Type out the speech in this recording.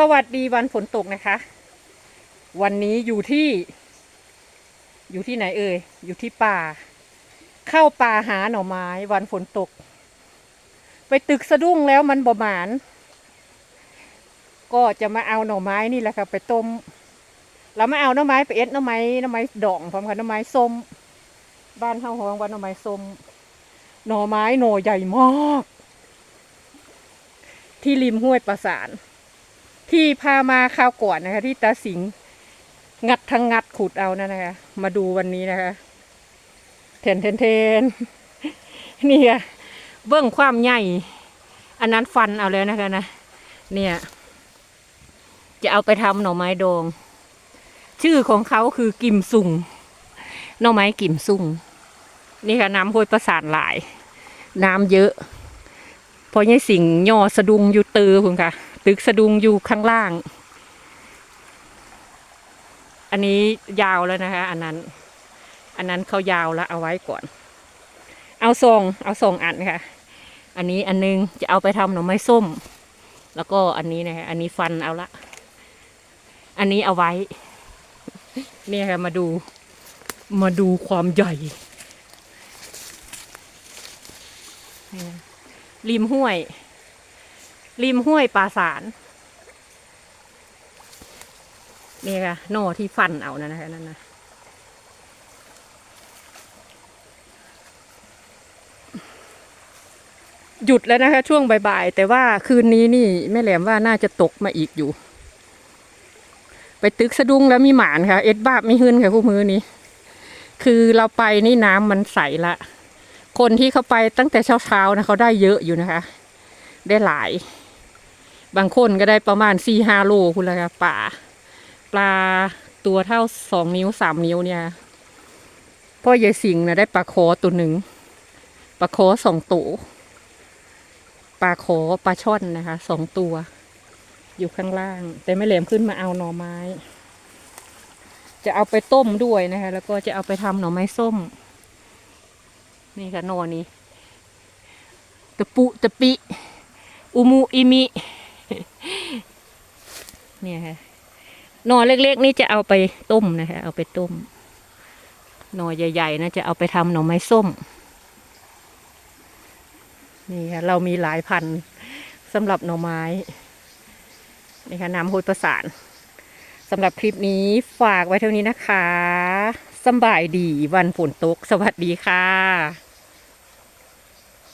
สวัสดีวันฝนตกนะคะ วันนี้อยู่ที่ อยู่ที่ไหนเอ่ย อยู่ที่ป่า เข้าป่าหาหน่อไม้ วันฝนตก ไปตึกสะดุ้งแล้วมันบ่หมาน ก็จะมาเอาหน่อไม้นี่แหละค่ะ ไปต้ม เราไม่เอาหน่อไม้ไปเอ็ดหน่อไม้หน่อไม้ดองพร้อมกันหน่อไม้ส้ม บ้านเฮาฮ้องว่าหน่อไม้ส้ม หน่อไม้หน่อใหญ่มาก ที่ริมห้วยประสาน ที่พามาคราวก่อนนะคะ ที่ตาสิงห์งัดทั้งงัดขุดเอานั่นนะคะ มาดูวันนี้นะคะเทนเทนเทนนี่ค่ะเบื้องความใหญ่อันนั้นฟันเอาแล้วนะคะนะเนี่ย จะเอาไปทำหน่อไม้ดอง ชื่อของเขาคือกิมซุงหน่อไม้กิมซุงนี่ค่ะน้ำห้วยประสานหลาย น้ำเยอะเพราะยี่สิงย่อสะดุงอยู่ตือคุณค่ะ ตึกสะดุงอยู่ข้างล่าง อันนี้ยาวแล้วนะคะ อันนั้น อันนั้นเขายาวแล้วเอาไว้ก่อน เอาทรงเอาทรงอันค่ะ อันนี้อันนึงจะเอาไปทำหน่อไม้ส้ม แล้วก็อันนี้นะคะอันนี้ฟันเอาละ อันนี้เอาไว้ เนี่ยค่ะมาดูมาดูความใหญ่ริมห้วย ริมห้วยปราสารนี่ค่ะหน่ที่ฟันเอานั่นะคะนั่นนะหยุดแล้วนะคะ ช่วงบ่ายๆแต่ว่าคืนนี้นี่แม่แหลมว่าน่าจะตกมาอีกอยู่ ไปตึกสะดุ้งแล้วมีหมานค่ะ เอ็ดบ้าไม่หึนค่ะคู่มือนี้ คือเราไปนี่น้ำมันใสละ คนที่เขาไปตั้งแต่เช้าๆนะเขาได้เยอะอยู่นะคะ ได้หลาย บางคนก็ได้ประมาณสี่ห้าโลคุณละค่ะป่าปลาตัวเท่าสองนิ้วสามนิ้วเนี่ยพ่อยายสิงห์นะได้ปลาโคตัวหนึ่งปลาโคสองตัวปลาโคปลาช่อนนะคะสองตัว อยู่ข้างล่าง แต่ไม่แหลมขึ้นมาเอาหน่อไม้ จะเอาไปต้มด้วยนะคะแล้วก็จะเอาไปทำหน่อไม้ส้ม นี่ค่ะหน่อนี้ตะปุตะปิ อุมูอิมิ เนี่ยค่ะหน่อเล็ก ๆ นี่จะเอาไปต้มนะคะ เอาไปต้ม หน่อใหญ่ๆนะจะเอาไปทำหน่อไม้ส้ม นี่ค่ะเรามีหลายพันธุ์สำหรับหน่อไม้ นี่ค่ะน้ำห้วยประสานสำหรับคลิปนี้ฝากไว้เท่านี้นะคะสบายดีวันฝนตก สวัสดีค่ะ